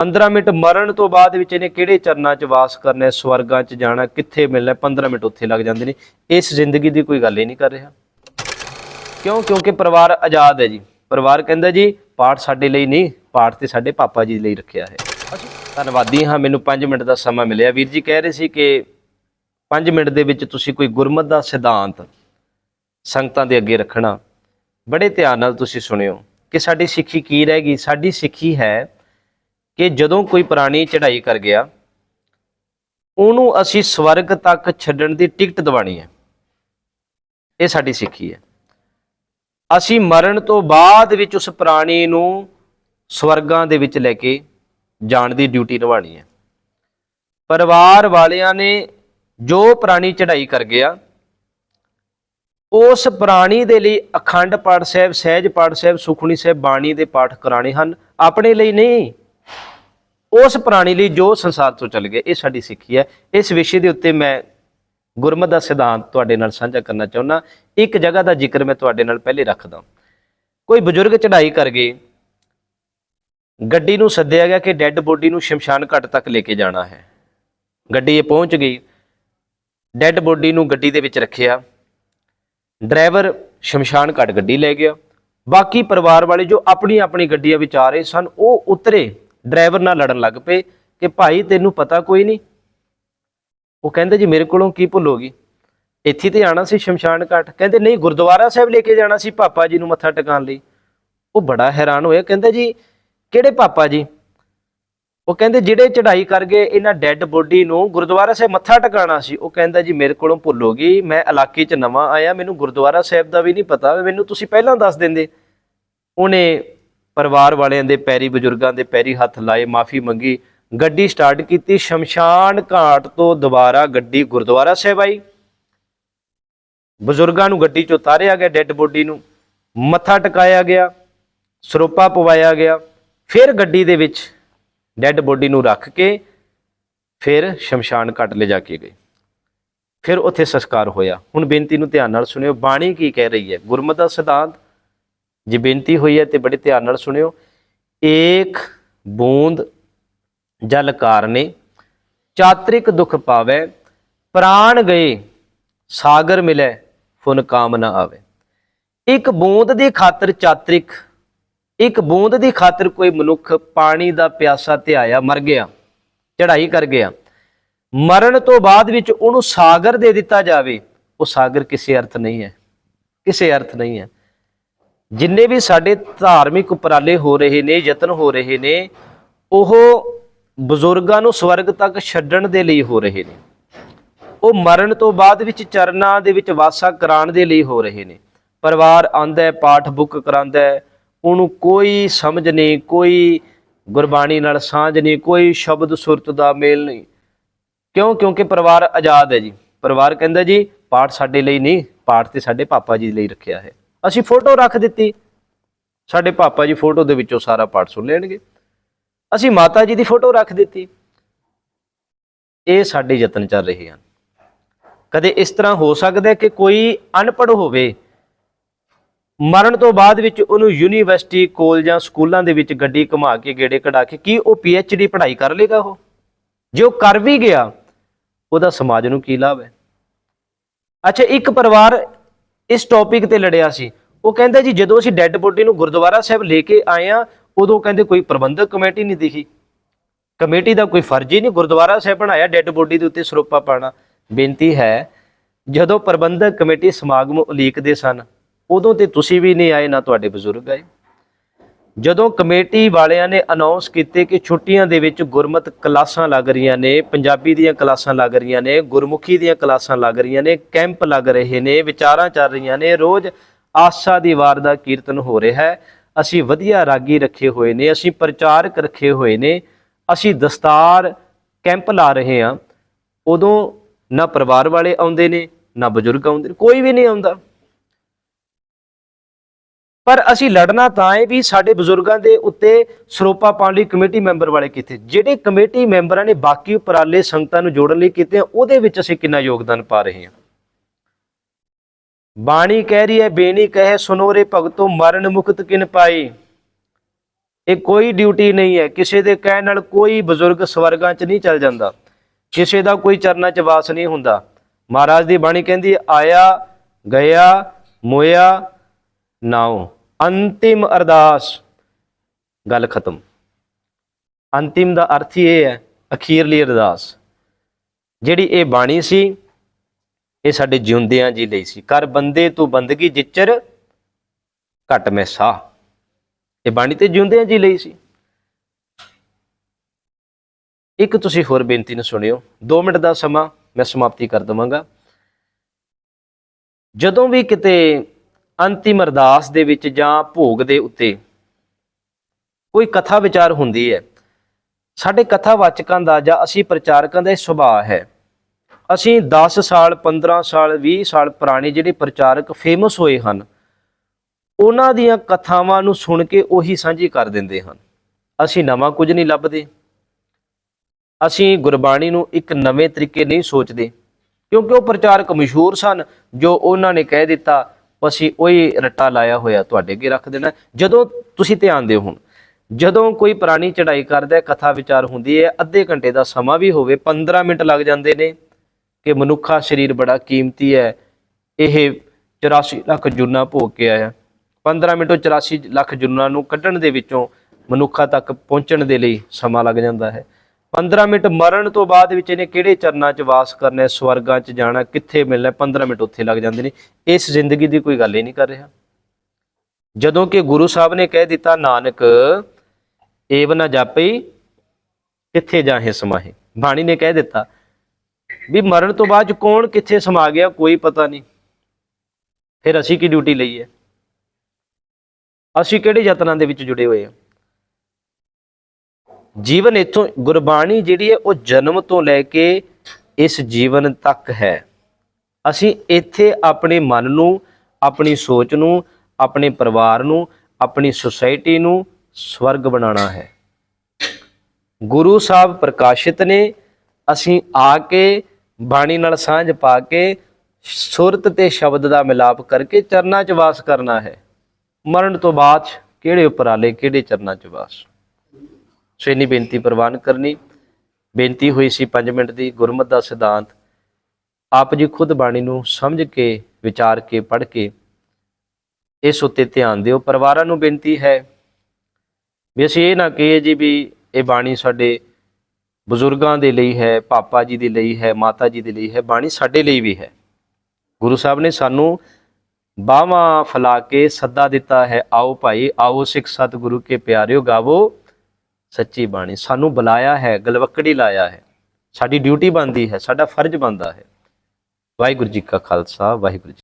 15 minute ਮਰਨ ਤੋਂ ਬਾਅਦ ਵਿੱਚ ਇਹਨੇ ਕਿਹੜੇ ਚਰਨਾਂ 'ਚ ਵਾਸ ਕਰਨਾ ਹੈ, ਸਵਰਗਾਂ 'ਚ ਜਾਣਾ ਕਿੱਥੇ ਮਿਲਣਾ ਹੈ, 15 ਮਿੰਟ ਉੱਥੇ ਲੱਗ ਜਾਂਦੇ ਨੇ। ਇਸ ਜ਼ਿੰਦਗੀ ਦੀ ਕੋਈ ਗੱਲ ਹੀ ਨਹੀਂ ਕਰ ਰਿਹਾ। ਕਿਉਂ? ਕਿਉਂਕਿ ਪਰਿਵਾਰ ਆਜ਼ਾਦ ਹੈ ਜੀ। ਪਰਿਵਾਰ ਕਹਿੰਦਾ ਜੀ ਪਾਠ ਸਾਡੇ ਲਈ ਨਹੀਂ ਪਾਠ ਤੇ ਸਾਡੇ ਪਾਪਾ ਜੀ ਲਈ ਰੱਖਿਆ ਹੈ। ਧੰਨਵਾਦੀ ਹਾਂ ਮੈਨੂੰ 5 ਮਿੰਟ ਦਾ ਸਮਾਂ ਮਿਲਿਆ। ਵੀਰ ਜੀ ਕਹਿ ਰਹੇ ਸੀ ਕਿ 5 ਮਿੰਟ ਦੇ ਵਿੱਚ ਤੁਸੀਂ ਕੋਈ ਗੁਰਮਤ ਦਾ ਸਿਧਾਂਤ ਸੰਗਤਾਂ ਦੇ ਅੱਗੇ ਰੱਖਣਾ ਬੜੇ ਧਿਆਨ ਨਾਲ ਤੁਸੀਂ ਸੁਣਿਓ ਕਿ ਸਾਡੀ ਸਿੱਖੀ ਕੀ ਰਹਿ ਗਈ? ਸਾਡੀ ਸਿੱਖੀ ਹੈ ਕਿ ਜਦੋਂ ਕੋਈ ਪ੍ਰਾਣੀ ਚੜ੍ਹਾਈ ਕਰ ਗਿਆ, ਉਹਨੂੰ ਅਸੀਂ ਸਵਰਗ ਤੱਕ ਛੱਡਣ ਦੀ ਟਿਕਟ ਦਿਵਾਣੀ ਹੈ। ਇਹ ਸਾਡੀ ਸਿੱਖੀ ਹੈ। ਅਸੀਂ ਮਰਨ ਤੋਂ ਬਾਅਦ ਵਿੱਚ ਉਸ ਪ੍ਰਾਣੀ ਨੂੰ ਸਵਰਗਾਂ ਦੇ ਵਿੱਚ ਲੈ ਕੇ ਜਾਣ ਦੀ ਡਿਊਟੀ ਨਿਭਾਣੀ ਹੈ। ਪਰਿਵਾਰ ਵਾਲਿਆਂ ਨੇ ਜੋ ਪ੍ਰਾਣੀ ਚੜ੍ਹਾਈ ਕਰ ਗਿਆ, ਉਸ ਪ੍ਰਾਣੀ ਦੇ ਲਈ ਅਖੰਡ ਪਾਠ ਸਾਹਿਬ, ਸਹਿਜ ਪਾਠ ਸਾਹਿਬ ਸੁਖਣੀ ਸਾਹਿਬ ਬਾਣੀ ਦੇ ਪਾਠ ਕਰਾਣੇ ਹਨ। ਆਪਣੇ ਲਈ ਨਹੀਂ। ਉਸ ਪ੍ਰਾਣੀ ਲਈ ਜੋ ਸੰਸਾਰ ਤੋਂ ਚੱਲ ਗਿਆ ਇਹ ਸਾਡੀ ਸਿੱਖੀ ਹੈ। ਇਸ ਵਿਸ਼ੇ ਦੇ ਉੱਤੇ ਮੈਂ ਗੁਰਮਤ ਦਾ ਸਿਧਾਂਤ ਤੁਹਾਡੇ ਨਾਲ ਸਾਂਝਾ ਕਰਨਾ ਚਾਹੁੰਦਾ। ਇੱਕ ਜਗ੍ਹਾ ਦਾ ਜ਼ਿਕਰ ਮੈਂ ਤੁਹਾਡੇ ਨਾਲ ਪਹਿਲੇ ਰੱਖਦਾ ਕੋਈ ਬਜ਼ੁਰਗ ਚੜ੍ਹਾਈ ਕਰ ਗਏ, ਗੱਡੀ ਨੂੰ ਸੱਦਿਆ ਗਿਆ ਕਿ ਡੈੱਡ ਬੋਡੀ ਨੂੰ ਸ਼ਮਸ਼ਾਨ ਘਾਟ ਤੱਕ ਲੈ ਕੇ ਜਾਣਾ ਹੈ। ਗੱਡੀ ਇਹ ਪਹੁੰਚ ਗਈ। ਡੈੱਡ ਬੋਡੀ ਨੂੰ ਗੱਡੀ ਦੇ ਵਿੱਚ ਰੱਖਿਆ। ਡਰਾਈਵਰ ਸ਼ਮਸ਼ਾਨ ਘਾਟ ਗੱਡੀ ਲੈ ਗਿਆ। ਬਾਕੀ ਪਰਿਵਾਰ ਵਾਲੇ ਜੋ ਆਪਣੀ ਆਪਣੀ ਗੱਡੀਆਂ ਵਿੱਚ ਆ ਰਹੇ ਸਨ, ਉਹ ਉਤਰੇ। ਡਰਾਈਵਰ ਨਾਲ ਲੜਨ ਲੱਗ ਪਏ ਕਿ ਭਾਈ ਤੈਨੂੰ ਪਤਾ ਕੋਈ ਨਹੀਂ। ਉਹ ਕਹਿੰਦੇ, ਜੀ ਮੇਰੇ ਕੋਲੋਂ ਕੀ ਭੁੱਲ ਹੋ ਗਈ? ਇੱਥੇ ਤੇ ਆਣਾ ਸੀ ਸ਼ਮਸ਼ਾਨ ਘਾਟ। ਕਹਿੰਦੇ, ਨਹੀਂ, ਗੁਰਦੁਆਰਾ ਸਾਹਿਬ ਲੈ ਕੇ ਜਾਣਾ ਸੀ ਪਾਪਾ ਜੀ ਨੂੰ ਮੱਥਾ ਟਿਕਾਉਣ ਲਈ। ਉਹ ਬੜਾ ਹੈਰਾਨ ਹੋਇਆ। ਕਹਿੰਦਾ, ਜੀ, ਕਿਹੜੇ ਪਾਪਾ ਜੀ? ਉਹ ਕਹਿੰਦੇ, ਜਿਹੜੇ ਚੜ੍ਹਾਈ ਕਰ ਗਏ, ਇਹਨਾਂ ਡੈੱਡ ਬੋਡੀ ਨੂੰ ਗੁਰਦੁਆਰਾ ਸਾਹਿਬ ਮੱਥਾ ਟਿਕਾਣਾ ਸੀ। ਉਹ ਕਹਿੰਦਾ, ਜੀ, ਮੇਰੇ ਕੋਲੋਂ ਭੁੱਲ ਹੋ ਗਈ। ਮੈਂ ਇਲਾਕੇ 'ਚ ਨਵਾਂ ਆਇਆ। ਮੈਨੂੰ ਗੁਰਦੁਆਰਾ ਸਾਹਿਬ ਦਾ ਵੀ ਨਹੀਂ ਪਤਾ। ਮੈਨੂੰ ਤੁਸੀਂ ਪਹਿਲਾਂ ਦੱਸ ਦਿੰਦੇ। ਉਹਨੇ ਪਰਿਵਾਰ ਵਾਲਿਆਂ ਦੇ ਪੈਰੀ, ਬਜ਼ੁਰਗਾਂ ਦੇ ਪੈਰੀ ਹੱਥ ਲਾਏ, ਮਾਫੀ ਮੰਗੀ, ਗੱਡੀ ਸਟਾਰਟ ਕੀਤੀ, ਸ਼ਮਸ਼ਾਨ ਘਾਟ ਤੋਂ ਦੁਬਾਰਾ ਗੱਡੀ ਗੁਰਦੁਆਰਾ ਸਾਹਿਬ ਆਈ। ਬਜ਼ੁਰਗਾਂ ਨੂੰ ਗੱਡੀ 'ਚ ਉਤਾਰਿਆ ਗਿਆ, ਡੈੱਡ ਬੋਡੀ ਨੂੰ, ਮੱਥਾ ਟਿਕਾਇਆ ਗਿਆ, ਸਰੋਪਾ ਪਵਾਇਆ ਗਿਆ, ਫਿਰ ਗੱਡੀ ਦੇ ਵਿੱਚ ਡੈੱਡ ਬੋਡੀ ਨੂੰ ਰੱਖ ਕੇ ਫਿਰ ਸ਼ਮਸ਼ਾਨ ਘਾਟ ਲੈ ਜਾ ਕੇ ਗਏ। ਫਿਰ ਉੱਥੇ ਸੰਸਕਾਰ ਹੋਇਆ। ਹੁਣ ਬੇਨਤੀ ਨੂੰ ਧਿਆਨ ਨਾਲ ਸੁਣਿਓ, ਬਾਣੀ ਕੀ ਕਹਿ ਰਹੀ ਹੈ? ਗੁਰਮਤਿ ਦਾ ਸਿਧਾਂਤ ਜੇ ਬੇਨਤੀ ਹੋਈ ਹੈ ਤੇ ਬੜੇ ਧਿਆਨ ਨਾਲ ਸੁਣਿਓ। ਏਕ ਬੂੰਦ ਜਲ ਕਾਰਨੇ, ਚਾਤ੍ਰਿਕ ਦੁਖ ਪਾਵੇ, ਪ੍ਰਾਣ ਗਏ, ਸਾਗਰ ਮਿਲੇ, ਫੁਨ ਕਾਮ ਨਾ ਆਵੇ। ਇੱਕ ਬੂੰਦ ਦੀ ਖਾਤਰ ਚਾਤ੍ਰਿਕ, ਇੱਕ ਬੂੰਦ ਦੀ ਖਾਤਰ ਕੋਈ ਮਨੁੱਖ ਪਾਣੀ ਦਾ ਪਿਆਸਾ ਧਿਆਇਆ ਮਰ ਗਿਆ ਚੜਾਈ ਕਰ ਗਿਆ। ਮਰਨ ਤੋਂ ਬਾਅਦ ਵਿੱਚ ਉਹਨੂੰ ਸਾਗਰ ਦੇ ਦਿੱਤਾ ਜਾਵੇ, ਉਹ ਸਾਗਰ ਕਿਸੇ ਅਰਥ ਨਹੀਂ ਹੈ, ਕਿਸੇ ਅਰਥ ਨਹੀਂ ਹੈ। ਜਿੰਨੇ ਵੀ ਸਾਡੇ ਧਾਰਮਿਕ ਉਪਰਾਲੇ ਹੋ ਰਹੇ ਨੇ, ਯਤਨ ਹੋ ਰਹੇ ਨੇ, ਉਹ ਬਜ਼ੁਰਗਾਂ ਨੂੰ ਸਵਰਗ ਤੱਕ ਛੱਡਣ ਦੇ ਲਈ ਹੋ ਰਹੇ ਨੇ। ਉਹ ਮਰਨ ਤੋਂ ਬਾਅਦ ਵਿੱਚ ਚਰਨਾਂ ਦੇ ਵਿੱਚ ਵਾਸਾ ਕਰਾਉਣ ਦੇ ਲਈ ਹੋ ਰਹੇ ਨੇ। ਪਰਿਵਾਰ ਆਂਦਾ ਹੈ, ਪਾਠ ਬੁੱਕ ਕਰਾਂਦਾ ਹੈ, ਉਹਨੂੰ ਕੋਈ ਸਮਝ ਨਹੀਂ, ਕੋਈ ਗੁਰਬਾਣੀ ਨਾਲ ਸਾਂਝ ਨਹੀਂ, ਕੋਈ ਸ਼ਬਦ ਸੁਰਤ ਦਾ ਮੇਲ ਨਹੀਂ। ਕਿਉਂ? ਕਿਉਂਕਿ ਪਰਿਵਾਰ ਆਜ਼ਾਦ ਹੈ ਜੀ। ਪਰਿਵਾਰ ਕਹਿੰਦਾ ਜੀ, ਪਾਠ ਸਾਡੇ ਲਈ ਨਹੀਂ, ਪਾਠ ਤੇ ਸਾਡੇ ਪਾਪਾ ਜੀ ਲਈ ਰੱਖਿਆ ਹੈ। ਅਸੀਂ ਫੋਟੋ ਰੱਖ ਦਿੱਤੀ। ਸਾਡੇ ਪਾਪਾ ਜੀ ਫੋਟੋ ਦੇ ਵਿੱਚੋਂ ਸਾਰਾ ਪਾਠ ਸੁਣ ਲੈਣਗੇ। ਅਸੀਂ ਮਾਤਾ ਜੀ ਦੀ ਫੋਟੋ ਰੱਖ ਦਿੱਤੀ। ਇਹ ਸਾਡੇ ਯਤਨ ਚੱਲ ਰਹੇ ਹਨ। ਕਦੇ ਇਸ ਤਰ੍ਹਾਂ ਹੋ ਸਕਦਾ ਕਿ ਕੋਈ ਅਨਪੜ੍ਹ ਹੋਵੇ, ਮਰਨ ਤੋਂ ਬਾਅਦ ਵਿੱਚ ਉਹਨੂੰ ਯੂਨੀਵਰਸਿਟੀ, ਕਾਲਜਾਂ ਸਕੂਲਾਂ ਦੇ ਵਿੱਚ ਗੱਡੀ ਘੁਮਾ ਕੇ, ਗੇੜੇ ਕਢਾ ਕੇ ਕੀ ਉਹ ਡੀ ਪੜ੍ਹਾਈ ਕਰ ਲੇਗਾ ਉਹ? ਜੇ ਉਹ ਕਰ ਵੀ ਗਿਆ, ਉਹਦਾ ਸਮਾਜ ਨੂੰ ਕੀ ਲਾਭ ਹੈ? ਅੱਛਾ, ਇੱਕ ਪਰਿਵਾਰ ਇਸ ਟੌਪਿਕ ਤੇ ਲੜਿਆ ਸੀ। ਉਹ ਕਹਿੰਦਾ ਜੀ, ਜਦੋਂ ਅਸੀਂ ਡੈੱਡ ਬੋਡੀ ਨੂੰ ਗੁਰਦੁਆਰਾ ਸਾਹਿਬ ਲੈ ਕੇ ਆਏ ਆ ਉਦੋਂ ਕਹਿੰਦੇ ਕੋਈ ਪ੍ਰਬੰਧਕ ਕਮੇਟੀ ਨਹੀਂ ਦਿਖੀ। ਕਮੇਟੀ ਦਾ ਕੋਈ ਫਰਜ਼ ਹੀ ਨਹੀਂ ਗੁਰਦੁਆਰਾ ਸਾਹਿਬ ਬਣਾਇਆ ਡੈੱਡ ਬੋਡੀ ਦੇ ਉੱਤੇ ਸਰੋਪਾ ਪਾਣਾ ਬੇਨਤੀ ਹੈ, ਜਦੋਂ ਪ੍ਰਬੰਧਕ ਕਮੇਟੀ ਸਮਾਗਮ ਉਲੀਕਦੇ ਸਨ, ਉਦੋਂ ਤੇ ਤੁਸੀਂ ਵੀ ਨਹੀਂ ਆਏ ਨਾ ਤੁਹਾਡੇ ਬਜ਼ੁਰਗ ਆਏ। ਜਦੋਂ ਕਮੇਟੀ ਵਾਲਿਆਂ ਨੇ ਅਨਾਉਂਸ ਕੀਤੇ ਕਿ ਛੁੱਟੀਆਂ ਦੇ ਵਿੱਚ ਗੁਰਮਤ ਕਲਾਸਾਂ ਲੱਗ ਰਹੀਆਂ ਨੇ, ਪੰਜਾਬੀ ਦੀਆਂ ਕਲਾਸਾਂ ਲੱਗ ਰਹੀਆਂ ਨੇ, ਗੁਰਮੁਖੀ ਦੀਆਂ ਕਲਾਸਾਂ ਲੱਗ ਰਹੀਆਂ ਨੇ, ਕੈਂਪ ਲੱਗ ਰਹੇ ਨੇ, ਵਿਚਾਰਾਂ ਚੱਲ ਰਹੀਆਂ ਨੇ, ਰੋਜ਼ ਆਸਾ ਦੀ ਵਾਰ ਦਾ ਕੀਰਤਨ ਹੋ ਰਿਹਾ ਹੈ। ਅਸੀਂ ਵਧੀਆ ਰਾਗੀ ਰੱਖੇ ਹੋਏ ਨੇ, ਅਸੀਂ ਪ੍ਰਚਾਰਕ ਰੱਖੇ ਹੋਏ ਨੇ, ਅਸੀਂ ਦਸਤਾਰ ਕੈਂਪ ਲਾ ਰਹੇ ਹਾਂ। ਉਦੋਂ ਨਾ ਪਰਿਵਾਰ ਵਾਲੇ ਆਉਂਦੇ ਨੇ, ਨਾ ਬਜ਼ੁਰਗ ਆਉਂਦੇ ਕੋਈ ਵੀ ਨਹੀਂ ਆਉਂਦਾ। ਪਰ ਅਸੀਂ ਲੜਨਾ ਤਾਂ ਹੈ ਵੀ ਸਾਡੇ ਬਜ਼ੁਰਗਾਂ ਦੇ ਉੱਤੇ ਸਰੋਪਾ ਪਾਉਣ ਲਈ ਕਮੇਟੀ ਮੈਂਬਰ ਵਾਲੇ ਕੀਤੇ। ਜਿਹੜੇ ਕਮੇਟੀ ਮੈਂਬਰਾਂ ਨੇ ਬਾਕੀ ਉਪਰਾਲੇ ਸੰਗਤਾਂ ਨੂੰ ਜੋੜਨ ਲਈ ਕੀਤੇ, ਉਹਦੇ ਵਿੱਚ ਅਸੀਂ ਕਿੰਨਾ ਯੋਗਦਾਨ ਪਾ ਰਹੇ ਹਾਂ। ਬਾਣੀ ਕਹਿ ਰਹੀ ਹੈ ਬੇਣੀ ਕਹੇ ਸੁਨੋਰੇ ਭਗਤੋ, ਮਰਨ ਮੁਕਤ ਕਿਨ ਪਾਈ ਇਹ ਕੋਈ ਡਿਊਟੀ ਨਹੀਂ ਹੈ। ਕਿਸੇ ਦੇ ਕਹਿਣ ਨਾਲ ਕੋਈ ਬਜ਼ੁਰਗ ਸਵਰਗਾਂ 'ਚ ਨਹੀਂ ਚੱਲ ਜਾਂਦਾ। ਕਿਸੇ ਦਾ ਕੋਈ ਚਰਨਾਂ 'ਚ ਵਾਸ ਨਹੀਂ ਹੁੰਦਾ। ਮਹਾਰਾਜ ਦੀ ਬਾਣੀ ਕਹਿੰਦੀ, ਆਇਆ, ਗਿਆ, ਮੋਇਆ ਨਾਉ। ਅੰਤਿਮ ਅਰਦਾਸ। ਗੱਲ ਖਤਮ। ਅੰਤਿਮ ਦਾ ਅਰਥ ਹੀ ਇਹ ਹੈ ਅਖੀਰਲੀ ਅਰਦਾਸ। ਜਿਹੜੀ ਇਹ ਬਾਣੀ ਸੀ, ਇਹ ਸਾਡੇ ਜਿਉਂਦਿਆਂ ਜੀ ਲਈ ਸੀ। ਕਰ ਬੰਦੇ ਤੂੰ ਬੰਦਗੀ ਜਿੱਚਰ ਘਟ ਮੈਂ ਸਾਹ। ਇਹ ਬਾਣੀ ਤੇ ਜਿਉਂਦਿਆਂ ਜੀ ਲਈ ਸੀ। ਇੱਕ ਤੁਸੀਂ ਹੋਰ ਬੇਨਤੀ ਨੂੰ ਸੁਣਿਓ। 2 ਮਿੰਟ ਦਾ ਸਮਾਂ ਮੈਂ ਸਮਾਪਤੀ ਕਰ ਦਵਾਂਗਾ। ਜਦੋਂ ਵੀ ਕਿਤੇ ਅੰਤਿਮ ਅਰਦਾਸ ਦੇ ਵਿੱਚ ਜਾਂ ਭੋਗ ਦੇ ਉੱਤੇ। ਕੋਈ ਕਥਾ ਵਿਚਾਰ ਹੁੰਦੀ ਹੈ। ਸਾਡੇ ਕਥਾਵਾਚਕਾਂ ਦਾ ਜਾਂ ਅਸੀਂ ਪ੍ਰਚਾਰਕਾਂ ਦਾ ਇਹ ਸੁਭਾਅ ਹੈ। ਅਸੀਂ 10 ਸਾਲ 15 ਸਾਲ 20 ਸਾਲ ਪੁਰਾਣੇ ਜਿਹੜੇ ਪ੍ਰਚਾਰਕ ਫੇਮਸ ਹੋਏ ਹਨ, ਉਹਨਾਂ ਦੀਆਂ ਕਥਾਵਾਂ ਨੂੰ ਸੁਣ ਕੇ ਉਹੀ ਸਾਂਝੀ ਕਰ ਦਿੰਦੇ ਹਨ। ਅਸੀਂ ਨਵਾਂ ਕੁਝ ਨਹੀਂ ਲੱਭਦੇ। ਅਸੀਂ ਗੁਰਬਾਣੀ ਨੂੰ ਇੱਕ ਨਵੇਂ ਤਰੀਕੇ ਨਹੀਂ ਸੋਚਦੇ। ਕਿਉਂਕਿ ਉਹ ਪ੍ਰਚਾਰਕ ਮਸ਼ਹੂਰ ਸਨ, ਜੋ ਉਹਨਾਂ ਨੇ ਕਹਿ ਦਿੱਤਾ ਅਸੀਂ ਉਹੀ ਰੱਟਾ ਲਾਇਆ ਹੋਇਆ ਤੁਹਾਡੇ ਅੱਗੇ ਰੱਖ ਦੇਣਾ। ਜਦੋਂ ਤੁਸੀਂ ਧਿਆਨ ਦਿਓ ਹੁਣ ਜਦੋਂ ਕੋਈ ਪੁਰਾਣੀ ਚੜ੍ਹਾਈ ਕਰਦਾ ਹੈ, ਕਥਾ ਵਿਚਾਰ ਹੁੰਦੀ ਹੈ ਅੱਧੇ ਘੰਟੇ ਦਾ ਸਮਾਂ ਵੀ ਹੋਵੇ 15 ਮਿੰਟ ਲੱਗ ਜਾਂਦੇ ਨੇ ਕਿ ਮਨੁੱਖਾ ਸਰੀਰ ਬੜਾ ਕੀਮਤੀ ਹੈ। ਇਹ 84 ਲੱਖ ਜੁਨਾ ਭੋਗ ਕੇ ਆਇਆ। 15 ਮਿੰਟੋਂ 84 ਲੱਖ ਜੁਨਾ ਨੂੰ ਕੱਢਣ ਦੇ ਵਿੱਚੋਂ ਮਨੁੱਖਾ ਤੱਕ ਪਹੁੰਚਣ ਦੇ ਲਈ ਸਮਾਂ ਲੱਗ ਜਾਂਦਾ ਹੈ। 15 ਮਿੰਟ ਮਰਨ ਤੋਂ ਬਾਅਦ ਵਿੱਚ ਇਹਨੇ ਕਿਹੜੇ ਚਰਨਾਂ 'ਚ ਵਾਸ ਕਰਨਾ ਹੈ ਸਵਰਗਾਂ 'ਚ ਜਾਣਾ ਕਿੱਥੇ ਮਿਲਣਾ ਹੈ, 15 ਮਿੰਟ ਉੱਥੇ ਲੱਗ ਜਾਂਦੇ ਨੇ। ਇਸ ਜ਼ਿੰਦਗੀ ਦੀ ਕੋਈ ਗੱਲ ਹੀ ਨਹੀਂ ਕਰ ਰਿਹਾ। ਜਦੋਂ ਕਿ ਗੁਰੂ ਸਾਹਿਬ ਨੇ ਕਹਿ ਦਿੱਤਾ ਨਾਨਕ ਏਵ ਨਾ ਜਾਪਈ ਕਿੱਥੇ ਜਾਹੇ ਸਮਾਹੇ? ਬਾਣੀ ਨੇ ਕਹਿ ਦਿੱਤਾ ਵੀ ਮਰਨ ਤੋਂ ਬਾਅਦ 'ਚ ਕੌਣ ਕਿੱਥੇ ਸਮਾ ਗਿਆ ਕੋਈ ਪਤਾ ਨਹੀਂ। ਫਿਰ ਅਸੀਂ ਕੀ ਡਿਊਟੀ ਲਈ ਹੈ? ਅਸੀਂ ਕਿਹੜੇ ਯਤਨਾਂ ਦੇ ਵਿੱਚ ਜੁੜੇ ਹੋਏ ਹਾਂ? ਜੀਵਨ ਇਥੋਂ ਗੁਰਬਾਣੀ ਜਿਹੜੀ ਹੈ ਉਹ ਜਨਮ ਤੋਂ ਲੈ ਕੇ ਇਸ ਜੀਵਨ ਤੱਕ ਹੈ। ਅਸੀਂ ਇੱਥੇ ਆਪਣੇ ਮਨ ਨੂੰ, ਆਪਣੀ ਸੋਚ ਨੂੰ, ਆਪਣੇ ਪਰਿਵਾਰ ਨੂੰ, ਆਪਣੀ ਸੁਸਾਇਟੀ ਨੂੰ ਸਵਰਗ ਬਣਾਉਣਾ ਹੈ। ਗੁਰੂ ਸਾਹਿਬ ਪ੍ਰਕਾਸ਼ਿਤ ਨੇ ਅਸੀਂ ਆ ਕੇ ਬਾਣੀ ਨਾਲ ਸਾਂਝ ਪਾ ਕੇ ਸੁਰਤ ਤੇ ਸ਼ਬਦ ਦਾ ਮਿਲਾਪ ਕਰਕੇ ਚਰਨਾਂ 'ਚ ਵਾਸ ਕਰਨਾ ਹੈ। ਮਰਨ ਤੋਂ ਬਾਅਦ ਕਿਹੜੇ ਉਪਰਾਲੇ, ਕਿਹੜੇ ਚਰਨਾਂ 'ਚ ਵਾਸ? ਸੋ ਇੰਨੀ ਬੇਨਤੀ ਪ੍ਰਵਾਨ ਕਰਨੀ। ਬੇਨਤੀ ਹੋਈ ਸੀ 5 ਮਿੰਟ ਦੀ, ਗੁਰਮਤ ਦਾ ਸਿਧਾਂਤ। ਆਪ ਜੀ ਖੁਦ ਬਾਣੀ ਨੂੰ ਸਮਝ ਕੇ, ਵਿਚਾਰ ਕੇ, ਪੜ੍ਹ ਕੇ ਇਸ ਉੱਤੇ ਧਿਆਨ ਦਿਓ। ਪਰਿਵਾਰਾਂ ਨੂੰ ਬੇਨਤੀ ਹੈ ਵੀ ਅਸੀਂ ਇਹ ਨਾ ਕਹੀਏ ਜੀ ਵੀ ਇਹ ਬਾਣੀ ਸਾਡੇ ਬਜ਼ੁਰਗਾਂ ਦੇ ਲਈ ਹੈ, ਪਾਪਾ ਜੀ ਦੇ ਲਈ ਹੈ, ਮਾਤਾ ਜੀ ਦੇ ਲਈ ਹੈ, ਬਾਣੀ ਸਾਡੇ ਲਈ ਵੀ ਹੈ। ਗੁਰੂ ਸਾਹਿਬ ਨੇ ਸਾਨੂੰ ਬਾਹਾਂ ਫਲਾ ਕੇ ਸੱਦਾ ਦਿੱਤਾ ਹੈ, ਆਓ ਭਾਈ, ਆਓ ਸਿੱਖ ਸਤਿਗੁਰੂ ਕੇ ਪਿਆਰਿਓ, ਗਾਵੋ। ਸੱਚੀ ਬਾਣੀ। ਸਾਨੂੰ ਬੁਲਾਇਆ ਹੈ, ਗਲਵਕੜੀ ਲਾਇਆ ਹੈ। ਸਾਡੀ ਡਿਊਟੀ ਬਣਦੀ ਹੈ, ਸਾਡਾ ਫਰਜ਼ ਬਣਦਾ ਹੈ। ਵਾਹਿਗੁਰੂ ਜੀ ਕਾ ਖਾਲਸਾ, ਵਾਹਿਗੁਰੂ ਜੀ